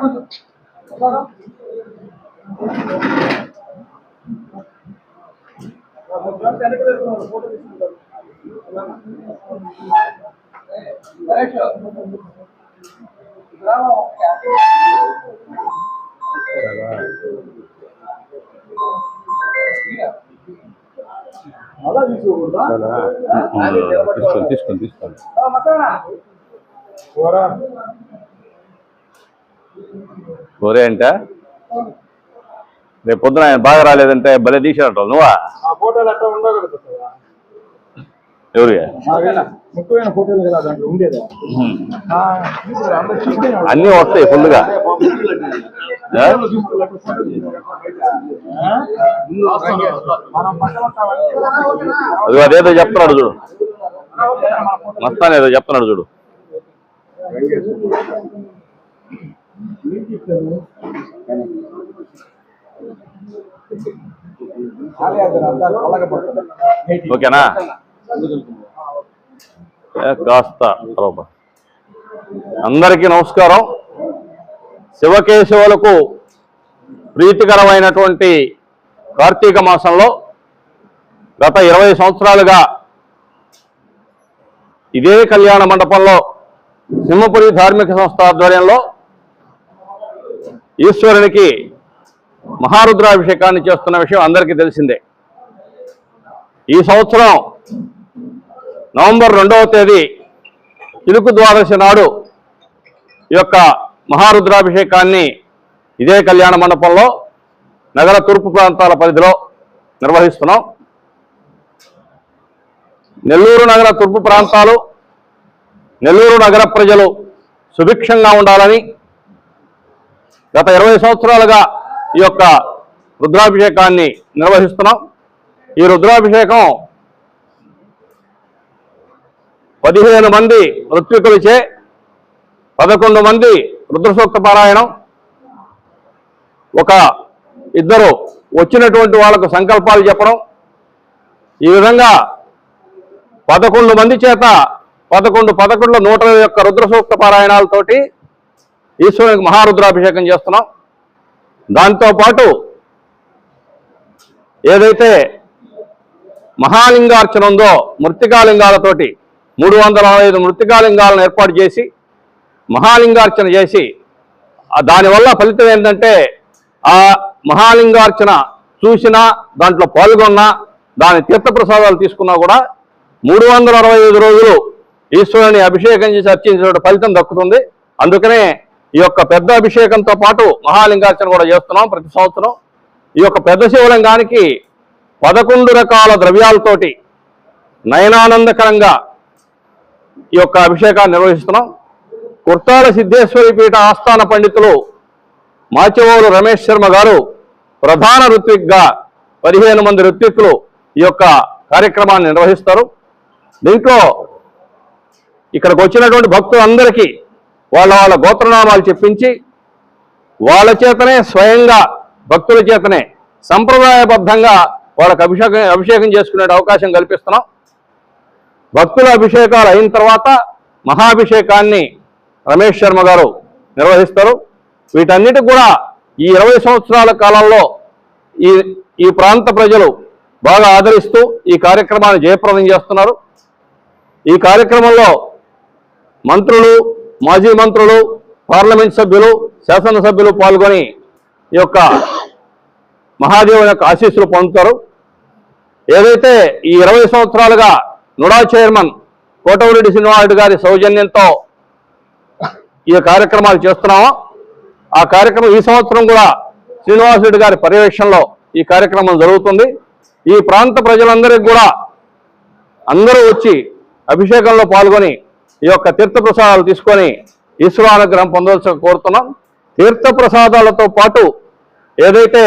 కొంచెం తీసుకోండి కోరే అంటే. రేపు పొద్దున ఆయన బాగా రాలేదంటే భలే తీసినట్టు నువ్వా? ఎవరి? అన్నీ వస్తాయి ఫుల్గా. అది అదేదో చెప్తున్నాడు చూడు. మస్తాన్ ఏదో చెప్తున్నాడు చూడు. ఓకేనా? కాస్త అందరికీ నమస్కారం. శివకేశవులకు ప్రీతికరమైనటువంటి కార్తీక మాసంలో గత ఇరవై సంవత్సరాలుగా ఇదే కళ్యాణ మండపంలో సింహపురి ధార్మిక సంస్థ ఆధ్వర్యంలో ఈశ్వరునికి మహారుద్రాభిషేకాన్ని చేస్తున్న విషయం అందరికీ తెలిసిందే. ఈ సంవత్సరం నవంబర్ రెండవ తేదీ చిలుకు ద్వాదశి నాడు ఈ యొక్క మహారుద్రాభిషేకాన్ని ఇదే కళ్యాణ మండపంలో నగర తూర్పు ప్రాంతాల పరిధిలో నిర్వహిస్తున్నాం. నెల్లూరు నగర తూర్పు ప్రాంతాలు నెల్లూరు నగర ప్రజలు సుభిక్షంగా ఉండాలని గత ఇరవై సంవత్సరాలుగా ఈ యొక్క రుద్రాభిషేకాన్ని నిర్వహిస్తున్నాం. ఈ రుద్రాభిషేకం పదిహేను మంది మృత్యుకులచే పదకొండు మంది రుద్రసూక్త పారాయణం. ఒక ఇద్దరు వచ్చినటువంటి వాళ్ళకు సంకల్పాలు చెప్పడం. ఈ విధంగా పదకొండు మంది చేత పదకొండు పదకొండు నూట యొక్క రుద్రసూక్త పారాయణాలతోటి ఈశ్వరునికి మహారుద్రాభిషేకం చేస్తున్నాం. దాంతోపాటు ఏదైతే మహాలింగార్చన ఉందో మృతికాలింగాలతోటి మూడు వందల అరవై ఐదు మృతికాలింగాలను ఏర్పాటు చేసి మహాలింగార్చన చేసి దానివల్ల ఫలితం ఏంటంటే ఆ మహాలింగార్చన చూసినా దాంట్లో పాల్గొన్నా దాని తీర్థప్రసాదాలు తీసుకున్నా కూడా మూడు వందల అరవై ఐదు రోజులు ఈశ్వరుని అభిషేకం చేసి అర్చించిన ఫలితం దక్కుతుంది. అందుకనే ఈ యొక్క పెద్ద అభిషేకంతో పాటు మహాలింగార్చన కూడా చేస్తున్నాం ప్రతి సంవత్సరం. ఈ యొక్క పెద్ద శివలింగానికి పదకొండు రకాల ద్రవ్యాలతోటి నయనానందకరంగా ఈ యొక్క అభిషేకాన్ని నిర్వహిస్తున్నాం. కుర్తాల సిద్ధేశ్వరి పీఠ ఆస్థాన పండితులు మాచవోలు రమేష్ శర్మ గారు ప్రధాన ఋత్విక్గా పదిహేను మంది ఋత్విక్కులు ఈ యొక్క కార్యక్రమాన్ని నిర్వహిస్తారు. దీంట్లో ఇక్కడికి వచ్చినటువంటి భక్తులందరికీ వాళ్ళ వాళ్ళ గోత్రనామాలు చెప్పించి వాళ్ళ చేతనే స్వయంగా భక్తుల చేతనే సంప్రదాయబద్ధంగా వాళ్ళకి అభిషేకం అభిషేకం చేసుకునే అవకాశం కల్పిస్తున్నాం. భక్తుల అభిషేకాలు అయిన తర్వాత మహాభిషేకాన్ని రమేష్ శర్మ గారు నిర్వహిస్తారు. వీటన్నిటి కూడా ఈ ఇరవై సంవత్సరాల కాలంలో ఈ ఈ ప్రాంత ప్రజలు బాగా ఆదరిస్తూ ఈ కార్యక్రమాన్ని జయప్రదం చేస్తున్నారు. ఈ కార్యక్రమంలో మంత్రులు మాజీ మంత్రులు పార్లమెంట్ సభ్యులు శాసనసభ్యులు పాల్గొని ఈ యొక్క మహాదేవుని యొక్క ఆశీస్సులు పొందుతారు. ఏదైతే ఈ ఇరవై సంవత్సరాలుగా నుడా చైర్మన్ కోటమిరెడ్డి శ్రీనివాసుడు గారి సౌజన్యంతో ఈ కార్యక్రమాలు చేస్తున్నాము. ఆ కార్యక్రమం ఈ సంవత్సరం కూడా శ్రీనివాసుడు గారి పర్యవేక్షణలో ఈ కార్యక్రమం జరుగుతుంది. ఈ ప్రాంత ప్రజలందరికీ కూడా అందరూ వచ్చి అభిషేకంలో పాల్గొని ఈ యొక్క తీర్థప్రసాదాలు తీసుకొని ఈశ్వరానుగ్రహం పొందవలసి కోరుతున్నాం. తీర్థప్రసాదాలతో పాటు ఏదైతే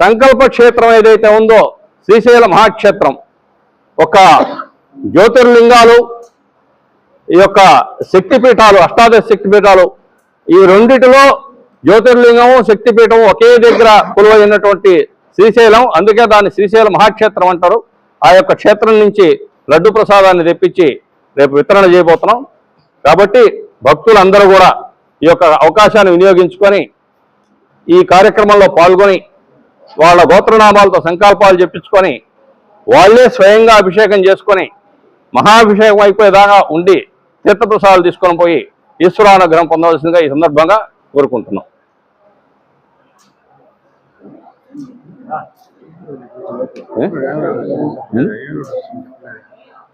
సంకల్ప క్షేత్రం ఏదైతే ఉందో శ్రీశైల మహాక్షేత్రం ఒక జ్యోతిర్లింగాలు ఈ యొక్క శక్తిపీఠాలు అష్టాదశ శక్తిపీఠాలు ఈ రెండిటిలో జ్యోతిర్లింగము శక్తిపీఠం ఒకే దగ్గర కొలువైనటువంటి శ్రీశైలం అందుకే దాన్ని శ్రీశైల మహాక్షేత్రం అంటారు. ఆ యొక్క క్షేత్రం నుంచి లడ్డు ప్రసాదాన్ని తెప్పించి రేపు వితరణ చేయబోతున్నాం. కాబట్టి భక్తులందరూ కూడా ఈ యొక్క అవకాశాన్ని వినియోగించుకొని ఈ కార్యక్రమంలో పాల్గొని వాళ్ళ గోత్రనామాలతో సంకల్పాలు చెప్పించుకొని వాళ్ళే స్వయంగా అభిషేకం చేసుకొని మహాభిషేకం అయిపోయేదాకా ఉండి తీర్థప్రసాదాలు తీసుకొని పోయి ఈశ్వరానుగ్రహం పొందవలసిందిగా ఈ సందర్భంగా కోరుకుంటున్నాం?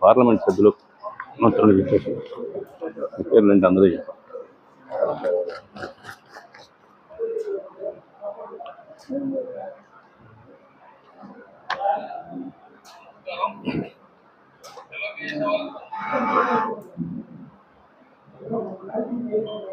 పార్లమెంట్ సభ్యులు చెప్పేసి అందరూ చెప్పారు Thank you.